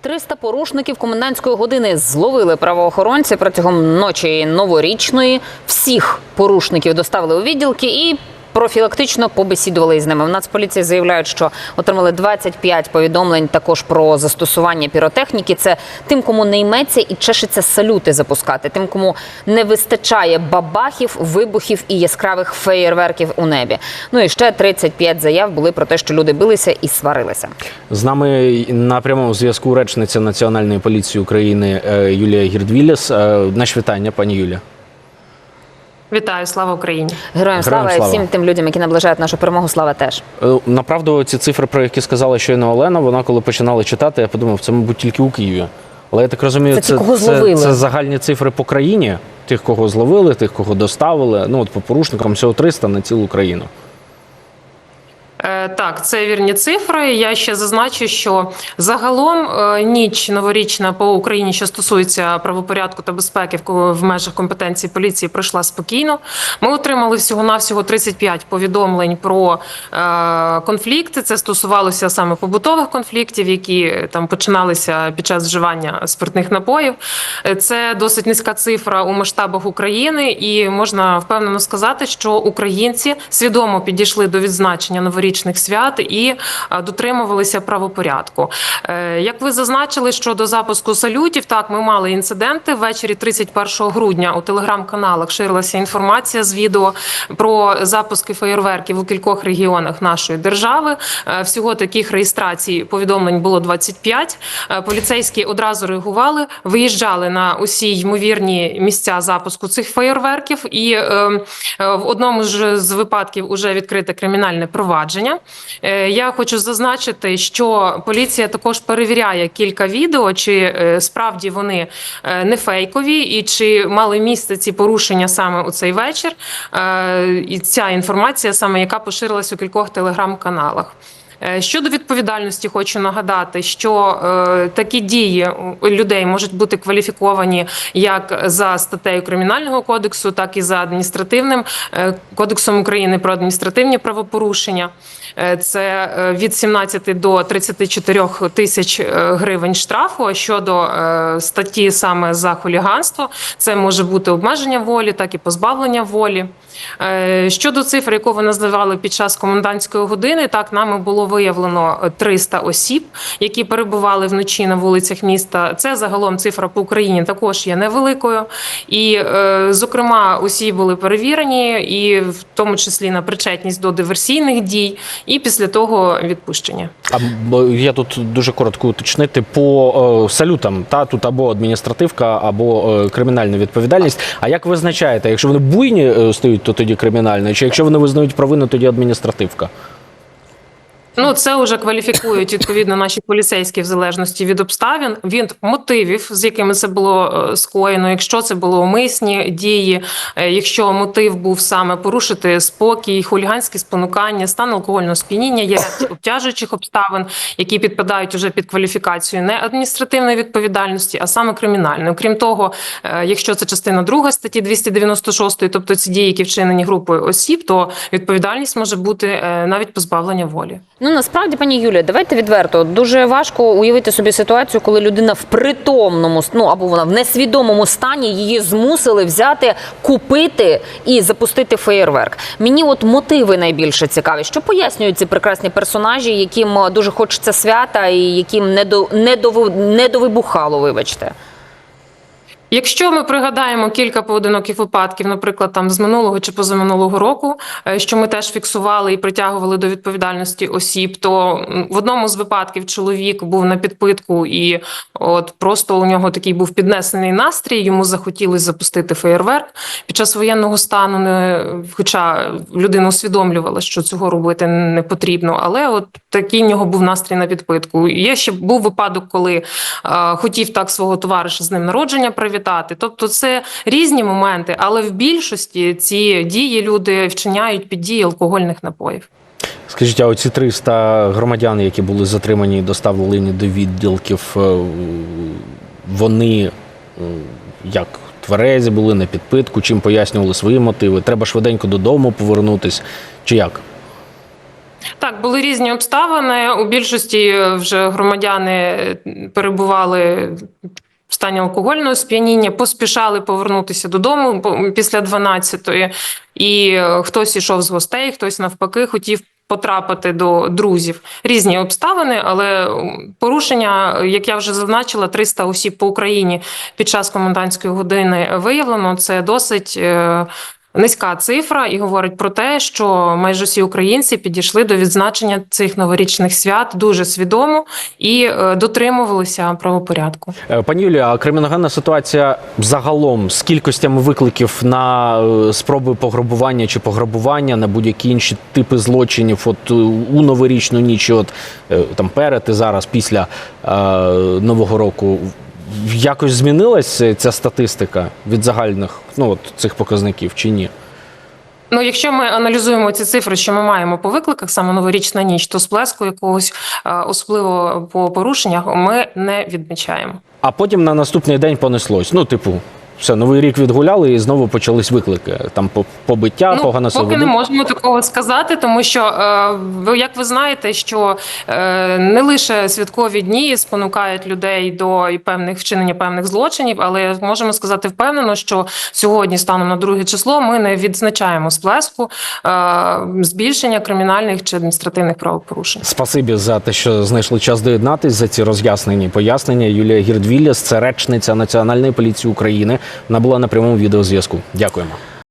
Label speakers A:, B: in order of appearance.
A: 300 порушників комендантської години зловили правоохоронці протягом ночі новорічної. Всіх порушників доставили у відділки і профілактично побесідували із ними. В Нацполіції заявляють, що отримали 25 повідомлень також про застосування піротехніки. Це тим, кому не йметься і чешеться салюти запускати, тим, кому не вистачає бабахів, вибухів і яскравих феєрверків у небі. Ну і ще 35 заяв були про те, що люди билися і сварилися.
B: З нами на прямому зв'язку речниця Національної поліції України е, Юлія Гірдвіліс. Е, Наші вітання, пані Юлія.
C: Вітаю, слава Україні!
A: Героям слава,
B: Героям
A: і всім тим людям, які наближають нашу перемогу. Слава теж.
B: Е, Направду, ці цифри, про які сказала щойно Олена, вона коли починала читати, я подумав, це, мабуть, тільки у Києві. Але я так розумію,
A: Це ті, кого зловили.
B: це, загальні цифри по країні, тих, кого зловили, тих, кого доставили. Ну от по порушникам всього 300 на цілу країну.
C: Е, Так, це вірні цифри. Я ще зазначу, що загалом е, ніч новорічна по Україні, що стосується правопорядку та безпеки в межах компетенції поліції, пройшла спокійно. Ми отримали всього навсього 35 повідомлень про е, конфлікти. Це стосувалося саме побутових конфліктів, які там починалися під час вживання спиртних напоїв. Це досить низька цифра у масштабах України, і можна впевнено сказати, що українці свідомо підійшли до відзначення новорічних свят і е, дотримувалися правопорядку. Е, Як ви зазначили, щодо запуску салютів, так ми мали інциденти ввечері 31 грудня. У телеграм-каналах ширилася інформація з відео про запуски феєрверків у кількох регіонах нашої держави. Е, Всього таких реєстрацій повідомлень було 25. Е, Поліцейські одразу реагували, виїжджали на усі ймовірні місця запуску цих феєрверків, і е, е, в одному ж з випадків уже відкрите кримінальне провадження. Е, Я хочу зазначити, що поліція також перевіряє кілька відео, чи е, справді вони е, не фейкові, і чи мали місце ці порушення саме у цей вечір. І ця інформація, саме яка поширилась у кількох телеграм-каналах. Е, Щодо відповідальності, хочу нагадати, що е, такі дії людей можуть бути кваліфіковані як за статтею кримінального кодексу, так і за адміністративним е, кодексом України про адміністративні правопорушення. Е, Це е, від 17 до 34 тисяч е, гривень штрафу. А щодо статті саме за хуліганство, це може бути обмеження волі, так і позбавлення волі. Щодо цифр, яку ви називали під час комендантської години, так нами було виявлено 300 осіб, які перебували вночі на вулицях міста. Це загалом цифра по Україні також є невеликою. І, зокрема, усі були перевірені, і в тому числі на причетність до диверсійних дій, і після того відпущення.
B: А я тут дуже коротко уточнити по е, салютам. Та тут або адміністративка, або е, кримінальна відповідальність. А як визначаєте, якщо вони буйні е, стають, то тоді кримінальна, чи якщо вони визнають провину, тоді адміністративка?
C: Ну, це вже кваліфікують відповідно наші поліцейські в залежності від обставин, від мотивів, з якими це було е, скоєно. Якщо це було умисні дії, е, якщо мотив був саме порушити спокій, хуліганські спонукання, стан алкогольного сп'яніння, є обтяжуючих обставин, які підпадають уже під кваліфікацію не адміністративної відповідальності, а саме кримінальної. Крім того, е, якщо це частина 2 статті 296, тобто ці дії, які вчинені групою осіб, то відповідальність може бути навіть позбавлення волі.
A: Ну насправді, пані Юлія, давайте відверто. Дуже важко уявити собі ситуацію, коли людина в притомному ну або вона в несвідомому стані її змусили взяти, купити і запустити феєрверк. Мені от мотиви найбільше цікаві. Що пояснюють ці прекрасні персонажі, яким дуже хочеться свята, і яким не до не до не довибухало, вибачте.
C: Якщо ми пригадаємо кілька поодиноких випадків, наприклад, там з минулого чи позаминулого року, е, що ми теж фіксували і притягували до відповідальності осіб, то в одному з випадків чоловік був на підпитку, і от просто у нього такий був піднесений настрій. Йому захотілося запустити феєрверк під час воєнного стану. Не хоча людина усвідомлювала, що цього робити не потрібно, але от такий в нього був настрій на підпитку. Є ще був випадок, коли е, хотів так свого товариша з ним народження привітати. Тобто, це різні моменти, але в більшості ці дії люди вчиняють під дії алкогольних напоїв.
B: Скажіть, а оці 300 громадян, які були затримані і доставлені до відділків, е, вони е, як тверезі були на підпитку, чим пояснювали свої мотиви? Треба швиденько додому повернутись, чи як?
C: Так, були різні обставини. У більшості вже громадяни перебували в стані алкогольного сп'яніння, поспішали повернутися додому після 12-ї. І е, хтось ішов з гостей, хтось навпаки хотів. Потрапити до друзів різні обставини, але порушення, як я вже зазначила, 300 осіб по Україні під час комендантської години виявлено. Це досить е, низька цифра і говорить про те, що майже всі українці підійшли до відзначення цих новорічних свят дуже свідомо і е, дотримувалися правопорядку.
B: Е, Пані Юлія, а криміногенна ситуація загалом з кількостями викликів на е, спроби пограбування чи пограбування на будь-які інші типи злочинів, от у новорічну ніч, от там перед і зараз після е, нового року. Якось змінилась е, ця статистика від загальних ну от цих показників чи ні?
C: Ну, якщо ми аналізуємо ці цифри, що ми маємо по викликах, саме новорічна ніч, то сплеску якогось е, спливу по порушеннях ми не відмічаємо.
B: А потім на наступний день понеслось. Ну, типу, все, новий рік відгуляли і знову почались виклики. Там по- побиття, погана
C: Ну, поки не можемо такого сказати, тому що е, як ви знаєте, що е, не лише святкові дні спонукають людей до і певних вчинення певних злочинів, але можемо сказати впевнено, що сьогодні, станом на друге число, ми не відзначаємо сплеску е, збільшення кримінальних чи адміністративних правопорушень.
B: Спасибі за те, що знайшли час доєднатись за ці роз'яснені пояснення. Юлія Гірдвіліс, це речниця Національної поліції України. Вона була на прямому відеозв'язку. Дякуємо.